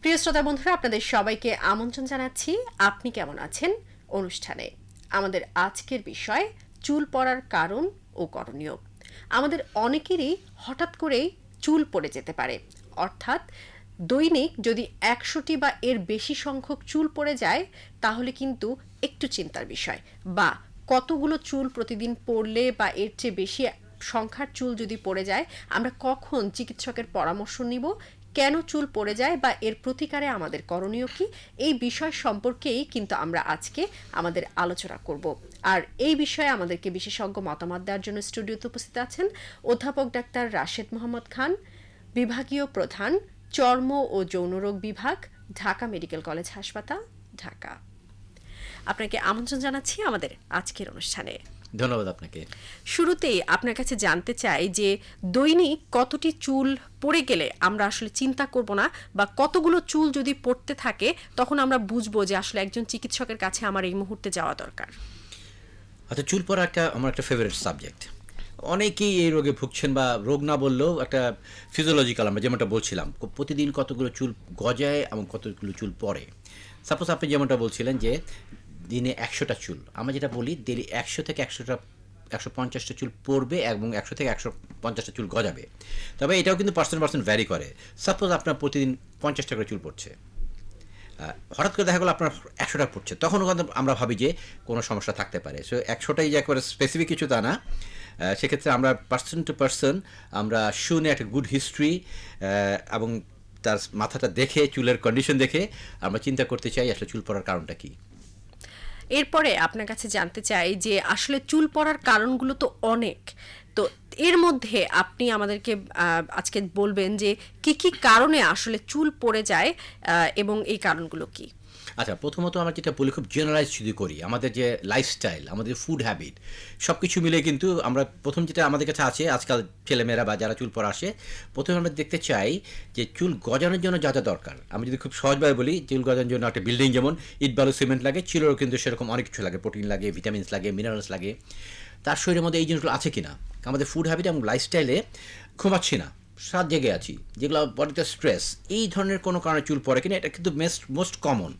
প্রিয় শ্রোতা বন্ধুরা, আপনাদের সবাইকে আমন্ত্রণ জানাচ্ছি। আপনি কেমন আছেন? অনুষ্ঠানে আমাদের আজকের বিষয়, চুল পড়ার কারণ ও করণীয়। আমাদের অনেকেরই হঠাৎ করেই চুল পড়ে যেতে পারে। অর্থাৎ দৈনিক যদি একশোটি বা এর বেশি সংখ্যক চুল পড়ে যায়, তাহলে কিন্তু একটু চিন্তার বিষয়। বা কতগুলো চুল প্রতিদিন পড়লে বা এর চেয়ে বেশি সংখ্যার চুল যদি পড়ে যায়, আমরা কখন চিকিৎসকের পরামর্শ নিব কেন চুল পড়ে যায় বা এর প্রতিকারে আমাদের করণীয় কি, এই বিষয় সম্পর্কেই কিন্তু আমরা আজকে আমাদের আলোচনা করব। আর এই বিষয়ে আমাদেরকে বিশেষজ্ঞ মতামত দেওয়ার জন্য স্টুডিওতে উপস্থিত আছেন অধ্যাপক ডাক্তার রাশেদ মোহাম্মদ খান, বিভাগীয় প্রধান, চর্ম ও যৌনরোগ বিভাগ, ঢাকা মেডিকেল কলেজ হাসপাতাল, ঢাকা। আপনাকে আমন্ত্রণ জানাচ্ছি আমাদের আজকের অনুষ্ঠানে। ধন্যবাদ আপনাকে। শুরুতেই আপনার কাছে জানতে চাই যে দৈনিক কতটি চুল পড়ে গেলে আমরা আসলে চিন্তা করব না বা কতগুলো চুল যদি পড়তে থাকে তখন আমরা বুঝব যে আসলে একজন চিকিৎসকের কাছে আমার এই মুহূর্তে যাওয়া দরকার। আচ্ছা চুল পড়া একটা আমার একটা ফেভারিট সাবজেক্ট অনেকেই এই রোগে ভুগছেন বা রোগ না বললেও একটা ফিজিওলজিক্যাল আমরা যেমনটা বলছিলাম প্রতিদিন কতগুলো চুল গজায় এবং কতগুলো চুল পড়ে। সাপোজ আপনি যেমনটা বলছিলেন যে দিনে একশোটা চুল। আমরা যেটা বলি ডেলি একশো থেকে একশোটা, একশো পঞ্চাশটা চুল পড়বে এবং একশো থেকে একশো পঞ্চাশটা চুল গজাবে। তবে এটাও কিন্তু পার্সেন্ট পার্সেন্ট ভ্যারি করে। সাপোজ আপনার প্রতিদিন পঞ্চাশটা করে চুল পড়ছে। হঠাৎ করে দেখা গেলো আপনার একশোটা পড়ছে। তখন কিন্তু আমরা ভাবি যে কোনো সমস্যা থাকতে পারে। সো একশোটাই যে একবারে স্পেসিফিক কিছু তা না। সেক্ষেত্রে আমরা পার্সন টু পার্সন আমরা শুনে একটা গুড হিস্ট্রি এবং তার মাথাটা দেখে, চুলের কন্ডিশন দেখে আমরা চিন্তা করতে চাই, আসলে চুল পড়ার কারণটা কী? এরপরে আপনার কাছে জানতে চাই যে আসলে চুল পড়ার কারণগুলো তো অনেক। তো এর মধ্যে আপনি আমাদেরকে আজকে বলবেন যে কি কি কারণে আসলে চুল পড়ে যায় এবং এই কারণগুলো কি? আচ্ছা প্রথমত আমরা যেটা বলি, খুব জেনারেলাইজ যদি করি, আমাদের যে লাইফস্টাইল আমাদের ফুড হ্যাবিট সব কিছু মিলে কিন্তু আমরা প্রথম যেটা আমাদের কাছে আছে, আজকাল ছেলেমেয়েরা বা যারা চুল পরা আসে প্রথমে আমরা দেখতে চাই যে চুল গজানোর জন্য যা যা দরকার। আমি যদি খুব সহজভাবে বলি, চুল গজানোর জন্য একটা বিল্ডিং যেমন ইট বালু সিমেন্ট লাগে, চুলেরও কিন্তু সেরকম অনেক কিছু লাগে প্রোটিন লাগে ভিটামিনস লাগে মিনারেলস লাগে। তার শরীরের মধ্যে এই জিনিসগুলো আছে কিনা? আমাদের ফুড হ্যাবিট এবং লাইফস্টাইলে ঘুমাচ্ছি না। সাত জেগে আছি, যেগুলো বডিতে স্ট্রেস এই ধরনের কোনো কারণে চুল পড়ে কিনা, এটা কিন্তু মেস্ট মোস্ট কমন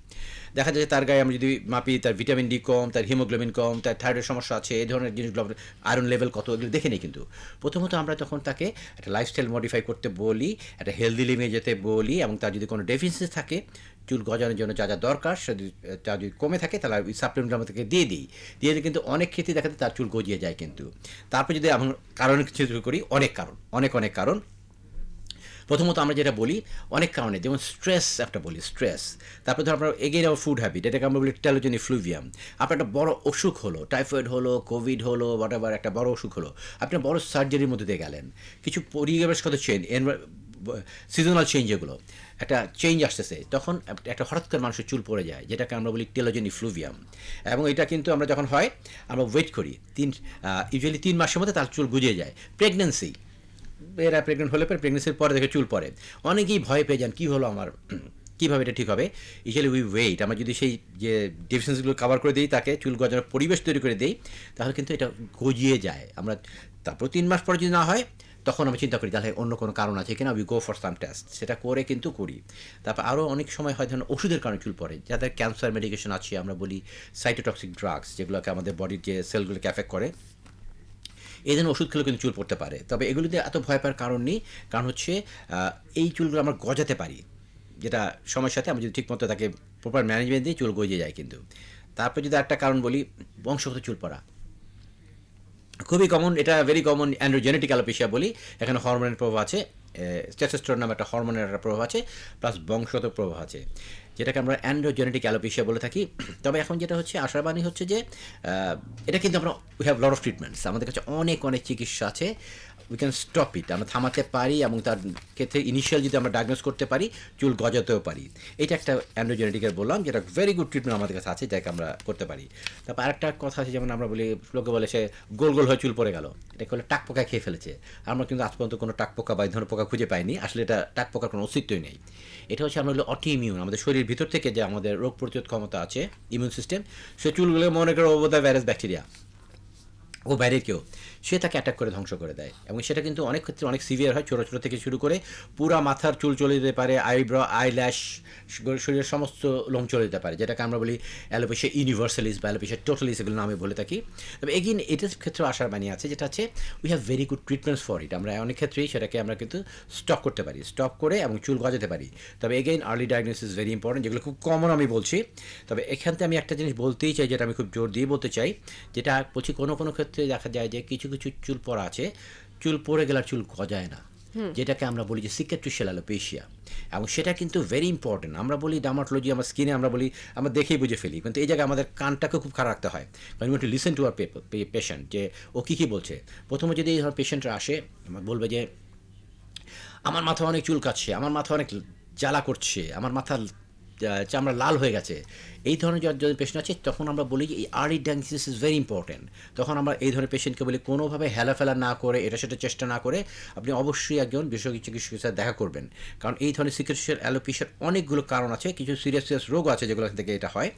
দেখা যায় তার গায়ে আমরা যদি মাপি, তার ভিটামিন ডি কম, তার হিমোগ্লোবিন কম, তার থাইরয়েড সমস্যা আছে, এই ধরনের জিনিসগুলো আয়রন লেভেল কত, এগুলো দেখে নিই কিন্তু। প্রথমত আমরা তখন তাকে একটা লাইফস্টাইল মডিফাই করতে বলি, একটা হেলদি লিভে যেতে বলি এবং তার যদি কোনো ডেফিসিয়েন্সি থাকে, চুল গজানোর জন্য যা যা দরকার যদি, তা যদি কমে থাকে, তাহলে ওই সাপ্লিমেন্ট আমরা তাকে দিয়ে দিই। দিয়ে দিলে কিন্তু অনেক ক্ষেত্রে দেখা যায় তার চুল গজিয়ে যায় কিন্তু। তারপর যদি আমরা কারণ কিছু করি, অনেক কারণ, অনেক অনেক কারণ। প্রথমত আমরা যেটা বলি, অনেক কারণে, যেমন স্ট্রেস একটা বলি স্ট্রেস তারপরে ধর আপনার এগেন আওয়ার ফুড হ্যাবিট এটাকে আমরা বলি টেলোজেনি ফ্লুভিয়াম আপনার একটা বড় অসুখ হলো টাইফয়েড হলো কোভিড হলো হোয়াট এভার একটা বড় অসুখ হলো, আপনি বড় সার্জারির মধ্যে দিয়ে গেলেন। কিছু পরিবেশগত চেঞ্জ সিজনাল চেঞ্জ এগুলো, একটা চেঞ্জ আসতেছে, তখন একটা হঠাৎ করে মানুষের চুল পড়ে যায়, যেটাকে আমরা বলি টেলোজেনি ফ্লুভিয়াম এবং এটা কিন্তু আমরা যখন হয়, আমরা ওয়েট করি, তিন ইউজুয়ালি তিন মাসের মধ্যে তার চুল গুজিয়ে যায়। প্রেগনেন্সি এরা প্রেগনেন্ট হলে পরে প্রেগনেন্সির পরে দেখে চুল পড়ে অনেকেই ভয় পেয়ে যান, কী হলো আমার? কীভাবে এটা ঠিক হবে? ইউজুয়ালি উই ওয়েট আমরা যদি সেই যে ডেফিসিয়েন্সিগুলো কভার করে দিই, তাকে চুল গজানোর পরিবেশ তৈরি করে দিই, তাহলে কিন্তু এটা গজিয়ে যায়। আমরা তারপর তিন মাস পরে যদি না হয়, তখন আমি চিন্তা করি, তাহলে অন্য কোনো কারণ আছে কিনা? We go for some test সেটা করে কিন্তু করি। তারপর আরও অনেক সময় হয় ধরুন ওষুধের কারণে চুল পড়ে। যাদের ক্যান্সার মেডিকেশন আছে, আমরা বলি সাইটোটক্সিক ড্রাগস যেগুলোকে আমাদের বডির যে সেলগুলোকে অ্যাফেক্ট করে। এই জন্য ওষুধ খেলেও কিন্তু চুল পড়তে পারে। তবে এগুলিতে এত ভয় পাওয়ার কারণ নেই। কারণ হচ্ছে এই চুলগুলো আমরা গজাতে পারি। যেটা সময়ের সাথে আমরা যদি ঠিকমতো তাকে প্রপার ম্যানেজমেন্ট দিয়ে চুল গজিয়ে যায় কিন্তু। তারপর যদি একটা কারণ বলি, বংশগত চুল পড়া। খুবই কমন এটা ভেরি কমন অ্যান্ড্রোজেনেটিক অ্যালোপেশিয়া বলি। এখানে হরমোনের প্রভাব আছে স্টেসেস্টোর নামে একটা হরমোনের একটা প্রভাব আছে প্লাস বংশগত প্রভাব আছে। যেটাকে আমরা অ্যান্ড্রোজেনেটিক অ্যালোপেশিয়া বলে থাকি। তবে এখন যেটা হচ্ছে আশাবাণী হচ্ছে যে এটা কিন্তু আমরা we have lot of treatments আমাদের কাছে অনেক অনেক চিকিৎসা আছে। উই ক্যান স্টপ ইট আমরা থামাতে পারি এবং তার ক্ষেত্রে ইনিশিয়াল যদি আমরা ডায়াগনোস করতে পারি, চুল গজাতেও পারি। এটা একটা অ্যান্ড্রোজেনেটিকের বললাম, যেটা ভেরি গুড ট্রিটমেন্ট আমাদের কাছে আছে, যাকে আমরা করতে পারি। তারপর আরেকটা কথা আছে, যেমন আমরা বলি, লোকে বলে সে গোল গোল হয়ে চুল পড়ে গেল। এটাকে বলে টাক পোকা খেয়ে ফেলেছে। আমরা কিন্তু আজ পর্যন্ত কোনো টাক পোকা বা ধরনের পোকা খুঁজে পাইনি। আসলে এটা টাক পোকার কোনো অস্তিত্বই নেই। এটা হচ্ছে আমরা হলো অটি ইমিউন আমাদের শরীরের ভিতর থেকে যে আমাদের রোগ প্রতিরোধ ক্ষমতা আছে ইমিউন সিস্টেম সে চুলগুলো মনে করো ওভার দ্য ভাইরাস ব্যাকটেরিয়া ও বাইরের কেউ। সে তাকে অ্যাটাক করে ধ্বংস করে দেয়। এবং সেটা কিন্তু অনেক ক্ষেত্রে অনেক সিভিয়ার হয়, ছোটো ছোটো থেকে শুরু করে পুরা মাথার চুল চলে যেতে পারে আইব্র আইল্যাশ শরীরের সমস্ত লোম চলে যেতে পারে, যেটাকে আমরা বলি অ্যালোপেশিয়া ইউনিভার্সালিস বা অ্যালোপেশিয়া টোটালিস এগুলো নামে বলে থাকি। তবে এগিন এটার ক্ষেত্রে আসার বাণী আছে, যেটা হচ্ছে we have very good treatments for it আমরা অনেক ক্ষেত্রেই সেটাকে আমরা কিন্তু স্টপ করতে পারি স্টপ করে এবং চুল গজাতে পারি। তবে again early diagnosis very important যেগুলো খুব কমন আমি বলছি। তবে এখান থেকে আমি একটা জিনিস বলতেই চাই, যেটা আমি খুব জোর দিয়ে বলতে চাই, যেটা বলছি কোনো কোনো ক্ষেত্রে দেখা যায় যে কিছু কিছু চুল পড়া আছে। চুল পড়ে গেলে চুল গজায় না। যেটাকে আমরা বলি যে সিকেট্রিশিয়াল অ্যালোপেশিয়া এবং সেটা কিন্তু ভেরি ইম্পর্টেন্ট আমরা বলি ডামাটোলজি আমার স্কিনে আমরা বলি আমরা দেখেই বুঝে ফেলি। কিন্তু এই জায়গায় আমাদের কানটাকে খুব খারাপ রাখতে হয়। কারণ to listen to our patient যে ও কী কী বলছে। প্রথমে যদি এই ধরনের পেশেন্টরা আসে আমার বলবে যে আমার মাথা অনেক চুল কাটছে আমার মাথা অনেক জ্বালা করছে আমার মাথা চামড়া লাল হয়ে গেছে, এই ধরনের যদি পেশেন্ট আছে, তখন আমরা বলি যে এই early diagnosis is very important তখন আমরা এই ধরনের পেশেন্টকে বলি, কোনোভাবে হেলাফেলা না করে, এটা সেটা চেষ্টা না করে, আপনি অবশ্যই একজন বিশেষজ্ঞ চিকিৎসকের সাথে দেখা করবেন। কারণ এই ধরনের সিকিউরিশিয়াল অ্যালোপিসিয়ার অনেকগুলো কারণ আছে, কিছু সিরিয়াস সিরিয়াস রোগ আছে যেগুলো থেকে এটা হয়।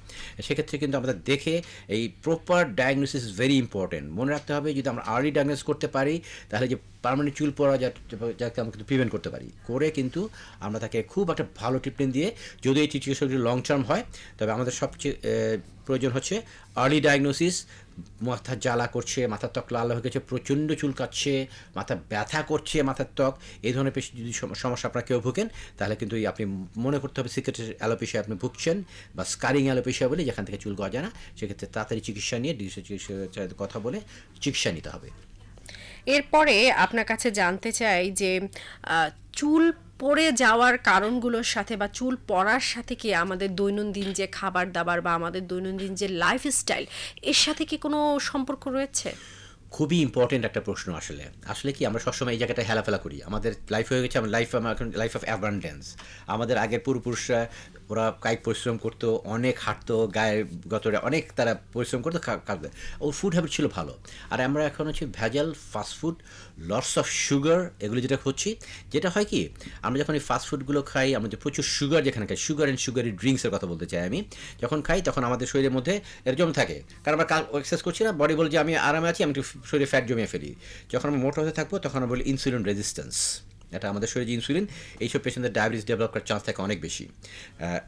সেক্ষেত্রে কিন্তু আমাদের দেখে এই proper diagnosis is very important মনে রাখতে হবে, যদি আমরা আর্লি ডায়াগনোস করতে পারি, তাহলে যে পার্মানেন্ট চুল পড়া যা- যাকে আমরা কিন্তু প্রিভেন্ট করতে পারি। করে কিন্তু আমরা তাকে খুব একটা ভালো ট্রিটমেন্ট দিয়ে যদি এই চিকিৎসাটি লং টার্ম হয়, তবে আমাদের সবচেয়ে প্রয়োজন হচ্ছে আর্লি ডায়াগনোসিস মাথা জ্বালা করছে, মাথার ত্বক লাল হয়ে গেছে, প্রচণ্ড চুল কাটছে, মাথা ব্যথা করছে মাথার ত্বক এই ধরনের পেশি যদি সম- সমস্যা আপনার কেউ ভুগেন, তাহলে কিন্তু আপনি মনে করতে হবে সিক্রেটের অ্যালোপেশিয়া আপনি ভুগছেন বা স্কারিং অ্যালোপেশিয়া বলে যেখান থেকে চুল গজা না, সেক্ষেত্রে তাড়াতাড়ি চিকিৎসা নিয়ে ডিজিটাল চিকিৎসার সাথে কথা বলে চিকিৎসা নিতে হবে। এরপরে আপনার কাছে জানতে চাই যে চুল পড়ে যাওয়ার কারণগুলোর সাথে বা চুল পড়ার সাথে কি আমাদের দৈনন্দিন যে খাবার দাবার বা আমাদের দৈনন্দিন যে লাইফস্টাইল এর সাথে কি কোনো সম্পর্ক রয়েছে? খুবই ইম্পর্টেন্ট একটা প্রশ্ন আসলে। আসলে কি আমরা সবসময় এই জায়গাটা হেলাফেলা করি। আমাদের লাইফ হয়ে গেছে, আমার লাইফ এখন লাইফ অফ অ্যাবান্ডেন্স আমাদের আগের পূর্বপুরুষরা ওরা কায়িক পরিশ্রম করতো, অনেক হাঁটতো, গায়ের গতরে অনেক তারা পরিশ্রম করতো, খা- খাদ্য ও ফুড হ্যাবিট ছিল ভালো। আর আমরা এখন হচ্ছে ভেজাল ফাস্টফুড লটস অফ সুগার এগুলো যেটা হচ্ছি, যেটা হয় কি, আমরা যখন এই ফাস্টফুডগুলো খাই আমাদের প্রচুর সুগার যেখানে খাই সুগার অ্যান্ড সুগারি ড্রিঙ্কসের কথা বলতে চাই আমি, যখন খাই তখন আমাদের শরীরের মধ্যে এর জমে থাকে। কারণ আমরা কাল এক্সারসাইজ করছি না বডি বলে যে আমি আরামে আছি, আমি একটু শরীরে ফ্যাট জমিয়ে ফেলি। যখন আমরা মোটা হতে থাকব তখন আমরা বলি ইনসুলিন রেজিস্ট্যান্স এটা আমাদের শরীরে যে ইনসুলিন এইসব পেশেন্টদের ডায়াবেটিস ডেভেলপ করার চান্স থাকে অনেক বেশি।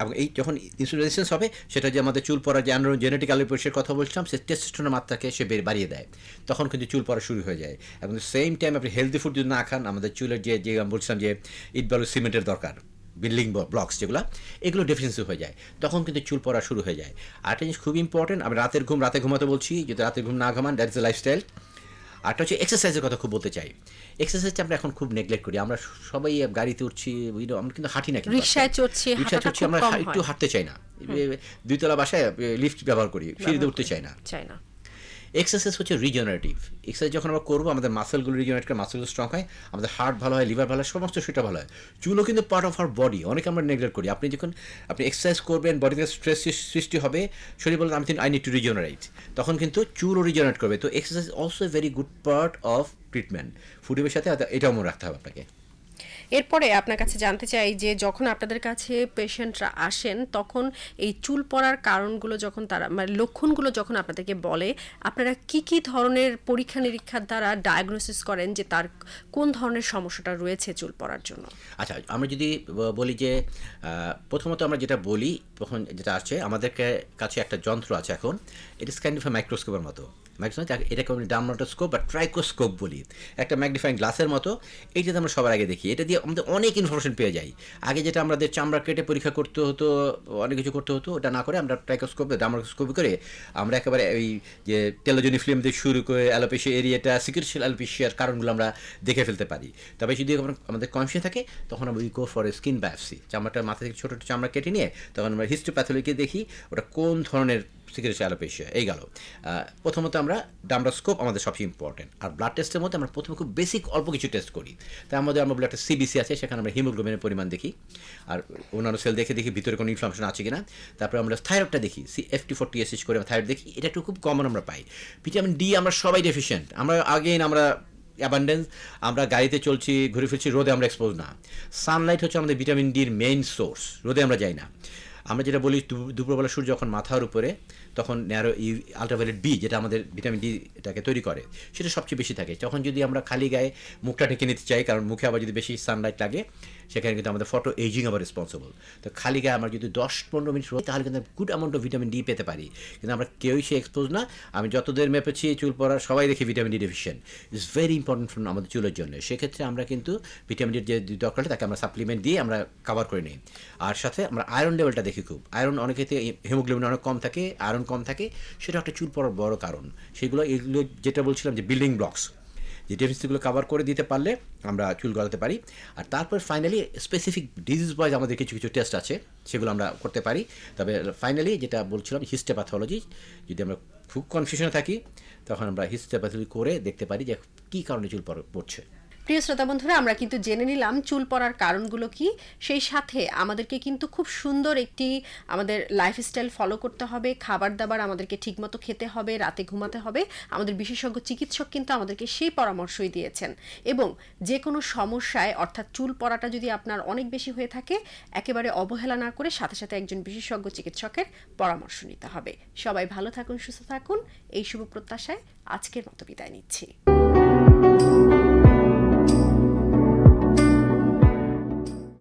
এবং এই যখন ইনসুলিন রেজিস্ট্যান্স হবে, সেটা যে আমাদের চুল পড়া যে অ্যান্ড্রোন জেনেটিক অ্যালোপেশিয়ার কথা বলছিলাম সে টেস্টোস্টেরনের মাত্রাকে সে বের বাড়িয়ে দেয়। তখন কিন্তু চুল পড়া শুরু হয়ে যায়। এবং সেম টাইম আপনি হেলদি ফুড যদি না খান, আমাদের চুলের যে যে আমি বলছিলাম যে ইট বালু সিমেন্টের দরকার বিল্ডিং ব্লকস যেগুলো, এগুলো ডেফিসিয়েন্সি হয়ে যায়। তখন কিন্তু চুল পড়া শুরু হয়ে যায়। আরেকটা জিনিস খুব ইম্পর্টেন্ট আমি রাতের ঘুম, রাতে ঘুমাতে বলছি, যদি রাতের ঘুম না ঘুমান দ্যাট ইজ লাইফস্টাইল আরটা হচ্ছে এক্সারসাইজের কথা খুব বলতে চাই। এক্সারসাইজটা আমরা এখন খুব নেগলেক্ট করি। আমরা সবাই গাড়িতে উঠছি বুঝলো আমরা কিন্তু হাঁটি না কিন্তু রিকশায় চড়ছি, রিক্সায় চড়ছি আমরা একটু হাঁটতে চাই না। দুইতলা বাসায় লিফট ব্যবহার করি সিঁড়িতে উঠতে চাই না। চাই না। এক্সারসাইজ হচ্ছে রিজেনারেটিভ এক্সারসাইজ যখন আমরা করব, আমাদের মাসেলগুলো রিজেনারেট করে মাসেলগুলো স্ট্রং হয়, আমাদের হার্ট ভালো হয় লিভার ভালো হয়, সমস্ত সেটা ভালো হয়। চুলও কিন্তু পার্ট অফ আর বডি অনেক আমরা নেগলেক্ট করি। আপনি যখন, আপনি এক্সারসাইজ করবেন বডিতে স্ট্রেস সৃষ্টি হবে, শরীর বলবেন, আমি আই নিড টু রিজেনারেট তখন কিন্তু চুলও রিজেনারেট করবে। তো exercise also very good part of treatment ফুডের সাথে, এটাও মনে রাখতে হবে আপনাকে। এরপরে আপনার কাছে জানতে চাই যে যখন আপনাদের কাছে পেশেন্টরা আসেন, তখন এই চুল পড়ার কারণগুলো যখন তারা মানে লক্ষণগুলো যখন আপনাদেরকে বলে, আপনারা কি কি ধরনের পরীক্ষা নিরীক্ষার দ্বারা ডায়াগনোসিস করেন যে তার কোন ধরনের সমস্যাটা রয়েছে চুল পড়ার জন্য? আচ্ছা আমরা যদি বলি যে প্রথমত আমরা যেটা বলি, তখন যেটা আছে, আমাদেরকে কাছে একটা যন্ত্র আছে এখন ইট ইস কাইন্ড অফ মাইক্রোস্কোপের মতো। মাইক্রোস্কোপ এটাকে আমরা ডার্মাটোস্কোপ বা ট্রাইকোস্কোপ বলি। একটা ম্যাগনিফাইং গ্লাসের মতো এইটাতে আমরা সবার আগে দেখি, এটা দিয়ে আমাদের অনেক ইনফরমেশন পেয়ে যাই। আগে যেটা আমাদের চামড়া কেটে পরীক্ষা করতে হতো, অনেক কিছু করতে হতো, ওটা না করে আমরা ট্রাইকোস্কোপ ডার্মাটোস্কোপ করে আমরা একেবারে ওই যে টেলোজনি ফিল্ম দিয়ে শুরু করে অ্যালোপেশিয়া এরিয়াটা সিকিউরিশিয়াল অ্যালোপেশিয়ার কারণগুলো আমরা দেখে ফেলতে পারি। তবে যদি আমাদের কনফিউশন থাকে, তখন আমরা গো ফর স্কিন বায়োপসি চামড়াটা মাথা থেকে ছোটো ছোটো চামড়া কেটে নিয়ে তখন আমরা হিস্টোপ্যাথোলজিকে দেখি, ওটা কোন ধরনের সিকিউরিশিয়াল অ্যালোপেশিয়া এই গেল। প্রথমত আমরা ডামডোস্কোপ আমাদের সবচেয়ে ইম্পর্টেন্ট আর ব্লাড টেস্টের মধ্যে আমরা প্রথমে খুব বেসিক অল্প কিছু টেস্ট করি। তার মধ্যে আমরা বলি একটা সিবিসি আছে, সেখানে আমরা হিমোগ্লোবিনের পরিমাণ দেখি। আর অন্যান্য সেল দেখে দেখি ভিতরে কোনো ইনফ্লামেশন আছে কিনা। তারপরে আমরা থাইরয়েডটা দেখি সি এফটি ফোরটি এসএস করে থাইরয়েড দেখি। এটা একটু খুব কমন আমরা পাই। ভিটামিন ডি আমরা সবাই ডেফিসিয়েন্ট আমরা আগেই আমরা অ্যাবান্ডেন্স আমরা গাড়িতে চলছি, ঘুরে ফিরছি, রোদে আমরা এক্সপোজ না। সানলাইট হচ্ছে আমাদের ভিটামিন ডির মেইন সোর্স রোদে আমরা যাই না। আমরা যেটা বলি দুপুরবেলা সূর্য যখন মাথার উপরে তখন ন্যারো ইউ আলট্রাভায়োলেট বি যেটা আমাদের ভিটামিন ডি এটাকে তৈরি করে, সেটা সবচেয়ে বেশি থাকে। তখন যদি আমরা খালি গায়ে মুখটা ঢেকে নিতে চাই, কারণ মুখে আবার যদি বেশি সানলাইট লাগে, সেখানে কিন্তু আমাদের ফটো এইজিং আবার রেসপন্সিবল তো খালি গায়ে আমরা যদি দশ পনেরো মিনিট রোদ তাহলে কিন্তু good amount of vitamin D পেতে পারি। কিন্তু আমরা কেউই সে এক্সপোজ না। আমি যতদের মেপেছি, চুল পড়ার সবাই দেখি vitamin D deficient it's very important for আমাদের চুলের জন্য। সেক্ষেত্রে আমরা কিন্তু ভিটামিন ডির যে দরকার তাকে আমরা সাপ্লিমেন্ট দিয়ে আমরা কভার করে নিই। আর সাথে আমরা আয়রন লেভেলটা দেখি খুব। আয়রন অনেকেতে হিমোগ্লোবিন অনেক কম থাকে। আয়রন কম থাকে, সেটা একটা চুল পড়ার বড় কারণ। সেগুলো, এগুলো যেটা বলছিলাম যে বিল্ডিং ব্লকস যে ডেফিসিটগুলো কভার করে দিতে পারলে আমরা চুল গলাতে পারি। আর তারপর ফাইনালি স্পেসিফিক ডিজিজ ওয়াইজ আমাদের কিছু কিছু টেস্ট আছে, সেগুলো আমরা করতে পারি। তবে ফাইনালি যেটা বলছিলাম হিস্টোপ্যাথোলজি যদি আমরা খুব কনফিউশনে থাকি, তখন আমরা হিস্টোপ্যাথোলজি করে দেখতে পারি যে কী কারণে চুল পড়- পড়ছে। প্রিয় শ্রোতা বন্ধুরা, আমরা কিন্তু জেনে নিলাম চুল পড়ার কারণগুলো কি। সেই সাথে আমাদেরকে কিন্তু খুব সুন্দর একটি আমাদের লাইফস্টাইল ফলো করতে হবে, খাবার দাবার আমাদেরকে ঠিকমতো খেতে হবে, রাতে ঘুমাতে হবে। আমাদের বিশেষজ্ঞ চিকিৎসক কিন্তু আমাদেরকে সেই পরামর্শই দিয়েছেন। এবং যে কোনো সমস্যায়, অর্থাৎ চুল পড়াটা যদি আপনার অনেক বেশি হয়ে থাকে, একেবারে অবহেলা না করে সাথে সাথে একজন বিশেষজ্ঞ চিকিৎসকের পরামর্শ নিতে হবে। সবাই ভালো থাকুন, সুস্থ থাকুন। এই শুভ প্রত্যাশায় আজকের মতো বিদায় নিচ্ছি।